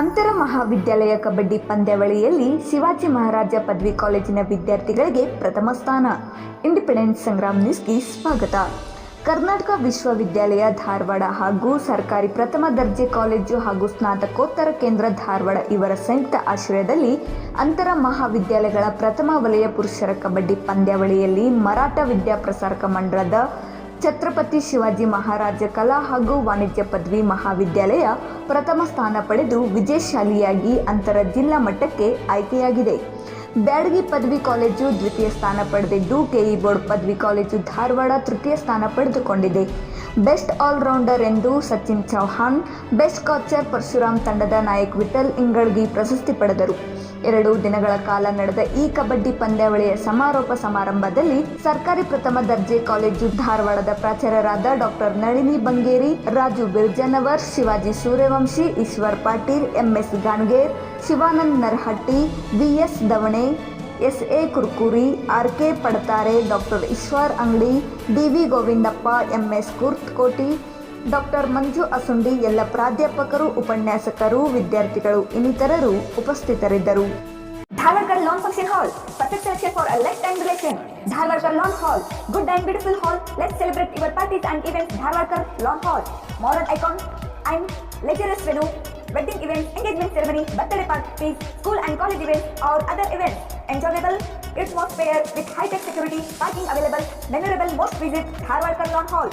ಅಂತರ ಮಹಾವಿದ್ಯಾಲಯ ಕಬಡ್ಡಿ ಪಂದ್ಯಾವಳಿಯಲ್ಲಿ ಶಿವಾಜಿ ಮಹಾರಾಜ ಪದವಿ ಕಾಲೇಜಿನ ವಿದ್ಯಾರ್ಥಿಗಳಿಗೆ ಪ್ರಥಮ ಸ್ಥಾನ. ಇಂಡಿಪೆಂಡೆನ್ಸ್ ಸಂಗ್ರಾಮ್ ನ್ಯೂಸ್ಗೆ ಸ್ವಾಗತ. ಕರ್ನಾಟಕ ವಿಶ್ವವಿದ್ಯಾಲಯ ಧಾರವಾಡ ಹಾಗೂ ಸರ್ಕಾರಿ ಪ್ರಥಮ ದರ್ಜೆ ಕಾಲೇಜು ಹಾಗೂ ಸ್ನಾತಕೋತ್ತರ ಕೇಂದ್ರ ಧಾರವಾಡ ಇವರ ಸಂಯುಕ್ತ ಆಶ್ರಯದಲ್ಲಿ ಅಂತರ ಮಹಾವಿದ್ಯಾಲಯಗಳ ಪ್ರಥಮ ವಲಯ ಪುರುಷರ ಕಬಡ್ಡಿ ಪಂದ್ಯಾವಳಿಯಲ್ಲಿ ಮರಾಠ ವಿದ್ಯಾಪ್ರಸಾರಕ ಮಂಡಳದ ಛತ್ರಪತಿ ಶಿವಾಜಿ ಮಹಾರಾಜ ಕಲಾ ಹಾಗೂ ವಾಣಿಜ್ಯ ಪದವಿ ಮಹಾವಿದ್ಯಾಲಯ ಪ್ರಥಮ ಸ್ಥಾನ ಪಡೆದು ವಿಜಯಶಾಲಿಯಾಗಿ ಅಂತರ ಜಿಲ್ಲಾ ಮಟ್ಟಕ್ಕೆ ಆಯ್ಕೆಯಾಗಿದೆ. ಬ್ಯಾಡಗಿ ಪದವಿ ಕಾಲೇಜು ದ್ವಿತೀಯ ಸ್ಥಾನ ಪಡೆದಿದ್ದು ಕೆಇ ಬೋರ್ಡ್ ಪದವಿ ಕಾಲೇಜು ಧಾರವಾಡ ತೃತೀಯ ಸ್ಥಾನ ಪಡೆದುಕೊಂಡಿದೆ. ಬೆಸ್ಟ್ ಆಲ್ರೌಂಡರ್ ಎಂದು ಸಚಿನ್ ಚೌಹಾಣ್, ಬೆಸ್ಟ್ ಕೋಚರ್ ಪರಶುರಾಮ್ ತಂಡದ ನಾಯಕ್ ವಿಠಲ್ ಇಂಗಳಗಿ ಪ್ರಶಸ್ತಿ ಪಡೆದರು. ಎರಡು ದಿನಗಳ ಕಾಲ ನಡೆದ ಈ ಕಬಡ್ಡಿ ಪಂದ್ಯಾವಳಿಯ ಸಮಾರೋಪ ಸಮಾರಂಭದಲ್ಲಿ ಸರ್ಕಾರಿ ಪ್ರಥಮ ದರ್ಜೆ ಕಾಲೇಜು ಧಾರವಾಡದ ಪ್ರಾಚಾರ್ಯರಾದ doctor Nalini Bangeri, Raju Birjanavar, Shivaji Suryavanshi, Ishwar Patil, M S Ganager, Shivanand Narahatti, V S Davane S A Kurkuri R K Padatare, doctor Ishwar Angadi D V Govindappa, M S Kurtakoti doctor Manju Asundi ಎಲ್ಲ ಪ್ರಾಧ್ಯಾಪಕರು, ಉಪನ್ಯಾಸಕರು, ವಿದ್ಯಾರ್ಥಿಗಳು, ಇನ್ನಿತರರು ಉಪಸ್ಥಿತರಿದ್ದರು. Dharwad lawn function hall, perfect selection for a lifetime relation. Dharwad lawn hall, good and beautiful hall. Let's celebrate your parties and event Dharwad lawn hall. Maran icon and lecturers venue wedding event engagement ceremony birthday party school and college event or other event enjoyable it's most fair with hitech security parking available memorable most visit Dharwad lawn hall.